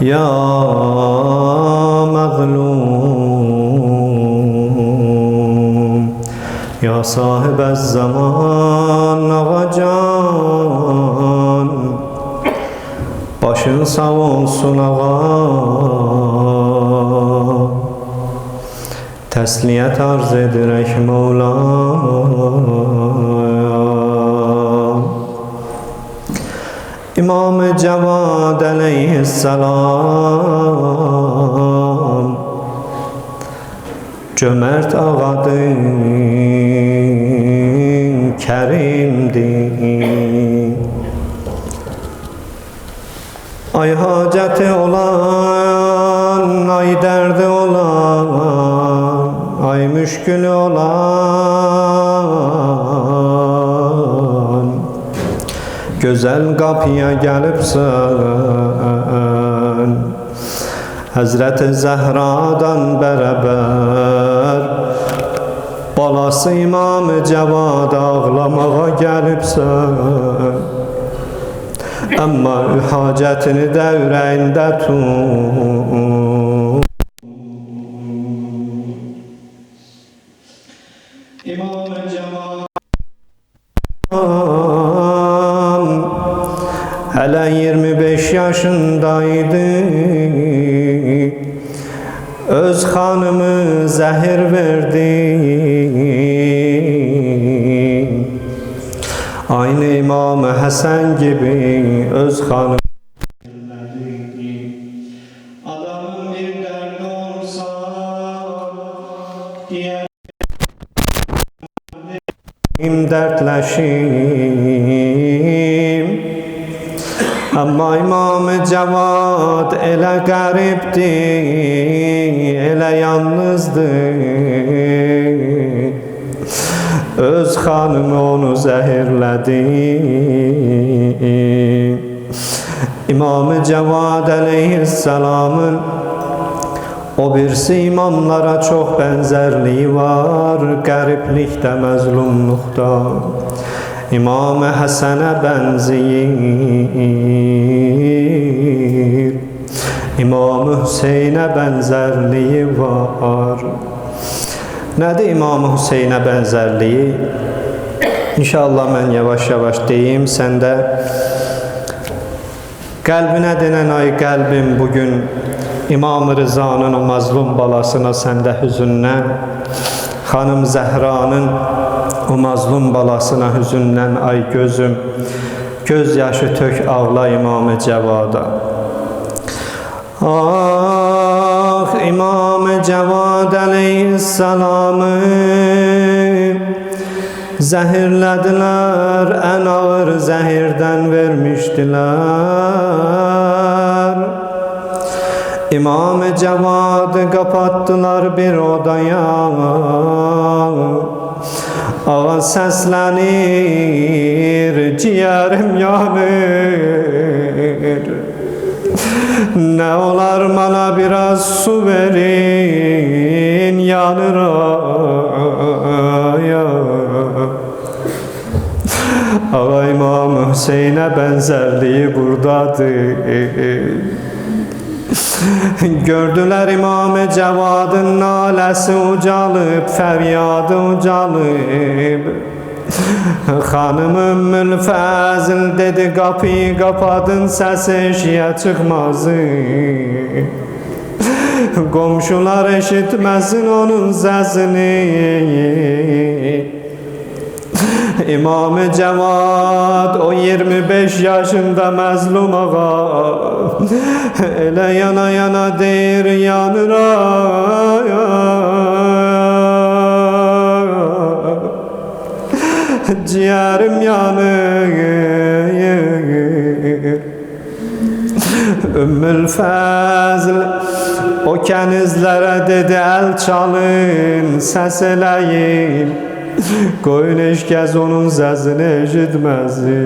يا مظلوم يا صاحب الزمان ağacan Başın sağ olsun ağa Tesliyet arz edirek Mevla'ya İmam-ı Cevad aleyhisselam. Cömert ağadır, kerimdir. Ay haceti olan, ay derdi olan Ay müşkülü olan Güzel kapıya gelipsen Hazreti Zehra'dan beraber Balası İmam-ı Cevad ağlamağa gelipsen Ama hacetini de yüreğinde tut İmam-ı Cevad Hele 25 yaşındaydı. Öz hanımı zehir verdi. Aynı İmam Hasan gibi öz hanım. Adamın Ama İmam-ı Cevad ele garipti, ele yalnızdı Öz hanımı onu zehirledi İmam-ı Cevad aleyhisselamın o birisi imamlara çok benzerliği var Gariplikte, mezlumlukta. İmam-ı Hasan'a benzeyir İmam-ı Hüseyin'e benzerliği var Nədir İmam-ı Hüseynə benzerliği? İnşallah mən yavaş-yavaş deyim, sən də qəlbinə denən ay qəlbim bugün İmam-ı Rızanın o mazlum balasına səndə hüzündən, Xanım Zəhranın o mazlum balasına hüzündən ay gözüm, göz yaşı tök ağla İmam-ı Cevada. Ah İmam-ı Cevad aleyhisselamı. Zehirlediler en ağır zehirden vermiştiler. İmam-ı Cevad'ı kapattılar bir odaya. Ağa seslenir ciğerim yanır ne olar bana biraz su verin yanır aya Ağa İmam Hüseyin'e benzerliği buradadır. Gördüler İmam-ı Cevad'ın nalesi ucalıp, feryadı ucalıp Hanım Ümmül Fəzil dedi kapıyı kapadın ses eşiğe çıkmazı Komşular eşitmesin onun sesini İmam-ı Cevat o 25 yaşında mezlum ağa Ele yana yana deyir yanır Ciğerim yanır Ümmül Fəzl o kənizlərə dedi əl çalın, səs eləyin Qoyun onun səsini eşitməsin